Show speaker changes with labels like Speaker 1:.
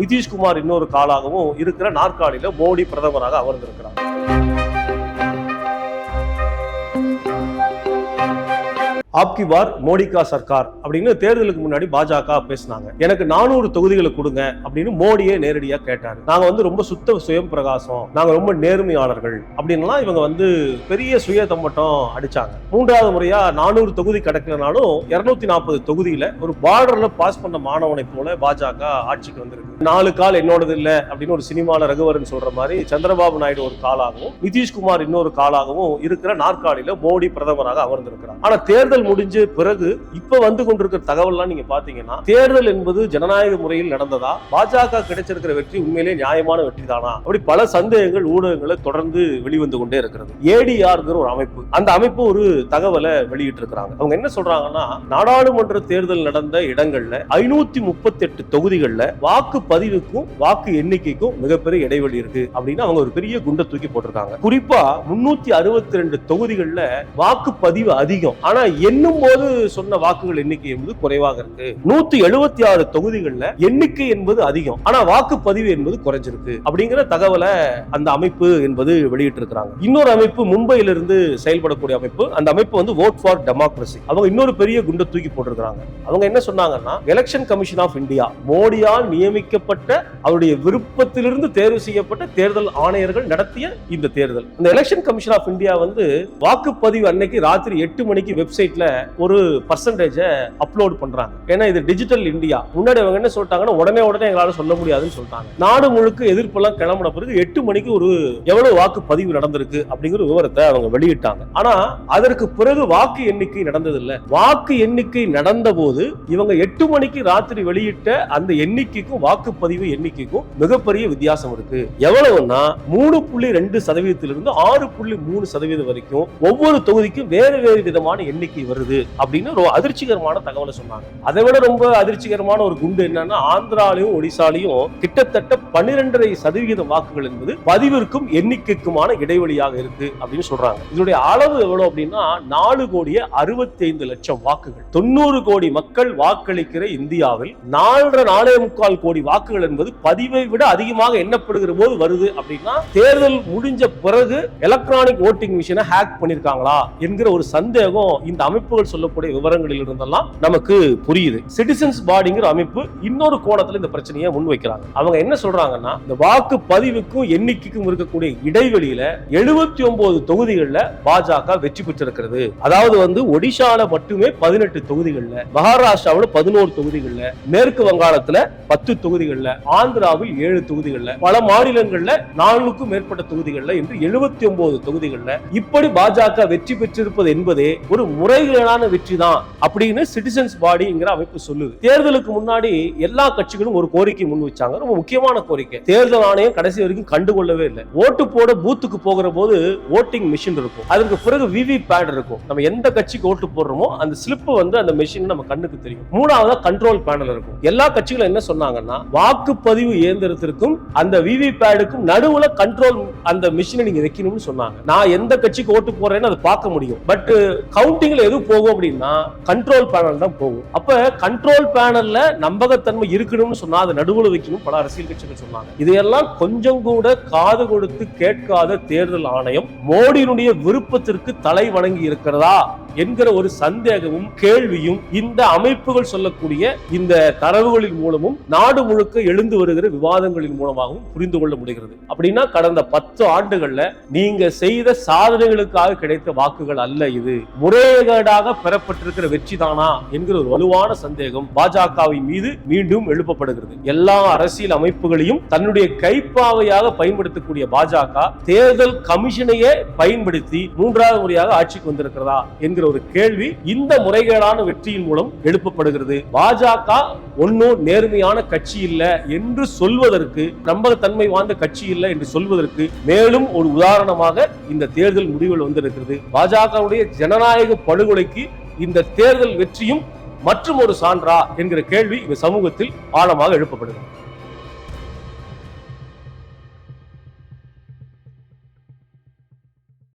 Speaker 1: நிதிஷ்குமார் இன்னொரு காலாகவும் இருக்கிற நாற்காலியில மோடி பிரதமராக அமர்ந்திருக்கிறார். ஆப்கி பார் மோடிகா சர்க்கார் அப்படின்னு தேர்தலுக்கு முன்னாடி பாஜக பேசினாங்க. எனக்கு நானூறு தொகுதிகளை கொடுங்க அப்படின்னு மோடியே நேரடியா கேட்டாரு. நாங்க வந்து ரொம்ப சுத்த சுயம் பிரகாசம் நாங்க ரொம்ப நேர்மையாளர்கள் அப்படின்லாம் இவங்க வந்து பெரிய சுய தம்பட்டம் அடிச்சாங்க. மூன்றாவது முறையா நானூறு தொகுதி கிடைக்கலனாலும் இருநூத்தி நாற்பது தொகுதியில ஒரு பார்டர்ல பாஸ் பண்ண மாணவனை போல பாஜக ஆட்சிக்கு வந்திருக்கு. நாலு கால் என்னோடது இல்ல அப்படின்னு ஒரு சினிமால ரகுவரன் சொல்ற மாதிரி சந்திரபாபு நாயுடு ஒரு காலாகவும் நிதிஷ்குமார் இன்னொரு காலாகவும் இருக்கிற நாற்காலியில மோடி பிரதமராக அமர்ந்திருக்கிறார். ஆனா தேர்தல் தேர்தல் முடிஞ்ச பிறகு இப்ப வந்து கொண்டிருக்கிற தகவல்லாம் நீங்க பாத்தீங்கன்னா தேர்தல் என்பது ஜனநாயக முறையில் நடந்ததா? பாஜக கிடைச்சிருக்கிற வெற்றி உண்மையிலே நியாயமான வெற்றி தானா அப்படி பல சந்தேகங்கள் ஊடகங்களை தொடர்ந்து வெளிவந்து கொண்டே இருக்கிறது. ஏடிஆர்ங்கிற ஒரு அமைப்பு. அந்த அமைப்பு ஒரு தகவலை வெளியிட்டு இருக்கிறாங்க அவங்க என்ன சொல்றாங்கன்னா நாடாளுமன்ற தேர்தல் நடந்த இடங்கள்ல ஐநூத்தி முப்பத்தி எட்டு தொகுதிகளில் வாக்கு பதிவுக்கும் வாக்கு எண்ணிக்கைக்கும் மிகப்பெரிய இடைவெளி இருக்கு அப்படின்னு அவங்க ஒரு பெரிய குண்டை தூக்கி போட்டிருக்காங்க. குறிப்பா முன்னூத்தி அறுபத்தி ரெண்டு தொகுதிகள்ல வாக்குப்பதிவு அதிகம். ஆனா எண்ணும் போது சொன்ன வாக்குகள் எண்ணிக்கை என்பது குறைவாக இருக்கு. நூத்தி எழுபத்தி ஆறு தொகுதிகள்ல எண்ணிக்கை என்பது அதிகம். ஆனா வாக்குப்பதிவு என்பது குறைஞ்சிருக்கு. அப்படிங்கிற தகவலை அந்த அமைப்பு என்பது வெளியிட்டு இருக்கிறாங்க இன்னொரு அமைப்பு மும்பையிலிருந்து செயல்படக்கூடிய அமைப்பு. அந்த அமைப்பு வந்து ஓட் ஃபார் டெமோக்ரஸி அவங்க இன்னொரு பெரிய குண்டை தூக்கி போட்டிருக்கிறாங்க. அவங்க என்ன சொன்னாங்கன்னா எலெக்ஷன் கமிஷன் ஆஃப் இந்தியா மோடியால் நியமிக்கப்பட்ட அவருடைய விருப்பத்திலிருந்து தேர்வு செய்யப்பட்ட தேர்தல் ஆணையர்கள் நடத்திய இந்த தேர்தல். இந்த எலெக்ஷன் கமிஷன் ஆஃப் இந்தியா வந்து வாக்குப்பதிவு அன்னைக்கு ராத்திரி எட்டு மணிக்கு வெப்சைட்ல ஒரு பர்சன்டேஜை அப்லோட் பண்றாங்க. ஏன்னா இது டிஜிட்டல் இந்தியா முன்னாடி அவங்க என்ன சொல்லிட்டாங்கன்னா உடனே உடனே எங்களால சொல்ல முடியாதுன்னு சொல்லிட்டாங்க. நாடு முழுக்க எதிர்ப்பெல்லாம் கிளம்பின பிறகு எட்டு மணிக்கு ஒரு எவ்வளவு வாக்குப்பதிவு நடந்திருக்கு அப்படிங்கிற விவரத்தை அவங்க வெளியிட்டாங்க. ஆனா அதற்கு பிறகு வாக்கு எண்ணிக்கை நடந்தது இல்ல வாக்கு எண்ணிக்கை நடந்த போது இவங்க எட்டு மணிக்கு ராத்திரி வெளியிட்ட அந்த எண்ணிக்கைக்கும் வாக்குப்பதிவு எண்ணிக்கைக்கும் மிகப்பெரிய வித்தியாசம் இருக்கு. எவ்வளவுன்னா மூணு புள்ளி ரெண்டு சதவீதத்திலிருந்து ஆறு புள்ளி மூணு சதவீதம் வரைக்கும் ஒவ்வொரு தொகுதிக்கும் வேறு வேறு விதமான எண்ணிக்கை வருது அப்படின்னு ஒரு அதிர்ச்சிகரமான தகவலை சொன்னாங்க. அதை விட ரொம்ப அதிர்ச்சிகரமான ஒரு குண்டு என்னன்னா ஆந்திராலையும் ஒடிசாலையும் கிட்டத்தட்ட பன்னிரெண்டரை சதவிகித வாக்குகள் என்பது பதிவிற்கும் எண்ணிக்கைக்குமான இடைவெளியாக இருக்கு அப்படின்னு சொல்றாங்க. இதனுடைய அளவு எவ்வளவு அப்படின்னா நாலு கோடியே அறுபத்தி ஐந்து லட்சம் வாக்குகள். தொண்ணூறு கோடி மக்கள் வாக்களிக்கிற இந்தியாவில் நாலரை நாலே முக்கால் கோடி வாக்குகள் என்பது பதிவை விட அதிகமாக எண்ணப்படுகிற போது வருது அப்படின்னா தேர்தல் முடிஞ்ச பிறகு எலக்ட்ரானிக் ஓட்டிங் மிஷினை ஹேக் பண்ணிருக்காங்களா என்கிற ஒரு சந்தேகம் இந்த அமைப்புகள் சொல்லக்கூடிய விவரங்களில் இருந்தெல்லாம் நமக்கு புரியுது. சிட்டிசன்ஸ் பாடிங்கிற அமைப்பு இன்னொரு கோணத்துல இந்த பிரச்சனையை முன்வைக்கிறாங்க. அவங்க என்ன சொல்றாங்கன்னா இந்த வாக்கு பதிவுக்கும் எண்ணிக்கைக்கும் இருக்கக்கூடிய இடைவெளியில எழுபத்தி ஒன்பது தொகுதிகளில் பாஜக வெற்றி பெற்றிருக்கிறது. அதாவது வந்து ஒடிஷால மட்டுமே பதினெட்டு தொகுதிகளில் மகாராஷ்டிராவில் பதினோரு தொகுதிகளில் மேற்கு வங்காளத்துல பத்து தொகுதிகளில் ஆந்திராவில் ஏழு தொகுதிகளில் பல மாநிலங்கள்ல நானூறுக்கும் மேற்பட்ட தொகுதிகளில் என்று எழுபத்தி ஒன்பது தொகுதிகளில் இப்படி பாஜக வெற்றி பெற்றிருப்பது என்பதே ஒரு முறைகள் முறைகேடான வெற்றி தான் அப்படின்னு சிட்டிசன்ஸ் பாடிங்கிற அமைப்பு சொல்லுது. தேர்தலுக்கு முன்னாடி எல்லா கட்சிகளும் ஒரு கோரிக்கை முன் வச்சாங்க. ரொம்ப முக்கியமான கோரிக்கை. தேர்தல் ஆணையம் கடைசி வரைக்கும் கண்டுகொள்ளவே இல்லை. ஓட்டு போட பூத்துக்கு போகிற போது ஓட்டிங் மிஷின் இருக்கும். அதற்கு பிறகு விவி பேட் இருக்கும். நம்ம எந்த கட்சிக்கு ஓட்டு போடுறோமோ அந்த ஸ்லிப் வந்து அந்த மிஷின் நம்ம கண்ணுக்கு தெரியும். மூணாவது கண்ட்ரோல் பேனல் இருக்கும். எல்லா கட்சிகளும் என்ன சொன்னாங்கன்னா வாக்குப்பதிவு இயந்திரத்திற்கும் அந்த விவி பேடுக்கும் நடுவுல கண்ட்ரோல் அந்த மிஷினை நீங்க வைக்கணும்னு சொன்னாங்க. நான் எந்த கட்சிக்கு ஓட்டு போடுறேன்னு அதை பார்க்க முடியும். பட் கவுண்டிங்ல எது போகும் அப்படின்னா கண்ட்ரோல் பேனல் தான் போகும். அப்ப கண்ட்ரோல் பேனல்ல நம்பகத்தன்மை இருக்கணும்னு சொன்னா அதை நடுவுல வைக்கணும். பல அரசியல் கட்சிகள் சொன்னாங்க. இதையெல்லாம் கொஞ்சம் கூட காது கொடுத்து கேட்காத தேர்தல் ஆணையம் மோடியினுடைய விருப்பத்திற்கு தலை வணங்கி இருக்கிறதா? என்கிற ஒரு சந்தேகமும் கேள்வியும் இந்த அமைப்புகள் சொல்லக்கூடிய இந்த தரவுகளின் மூலமும் நாடு முழுக்க எழுந்து வருகிற விவாதங்களின் மூலமாகவும் புரிந்து கொள்ள முடிகிறது. அப்படின்னா கடந்த பத்து ஆண்டுகள்ல நீங்க செய்த சாதனைகளுக்காக கிடைத்த வாக்குகள் அல்ல இது. முறைகேடாக பெறப்பட்டிருக்கிற வெற்றி தானா என்கிற ஒரு வலுவான சந்தேகம் பாஜகவின் மீது மீண்டும் எழுப்பப்படுகிறது. எல்லா அரசியல் அமைப்புகளையும் தன்னுடைய கைப்பாவையாக பயன்படுத்தக்கூடிய பாஜக தேர்தல் கமிஷனையே பயன்படுத்தி மூன்றாவது முறையாக ஆட்சிக்கு வந்திருக்கிறதா என்கிற ஒரு கேள்வி இந்த முறைகேடான வெற்றியின் மூலம் எழுப்பப்படுகிறது. பாஜக ஒன்னும் நேர்மையான கட்சி இல்ல என்று சொல்வதற்கு நம்பகத்தன்மை வாய்ந்த கட்சி இல்ல என்று சொல்வதற்கு மேலும் ஒரு உதாரணமாக இந்த தேர்தல் முடிவுகள் வந்திருக்கிறது. பாஜகவுடைய ஜனநாயக படுகொலைக்கு இந்த தேர்தல் வெற்றியும் மற்றும் ஒரு சான்றா என்கிற கேள்வி இந்த சமூகத்தில் ஆழமாக எழுப்பப்படுகிறது.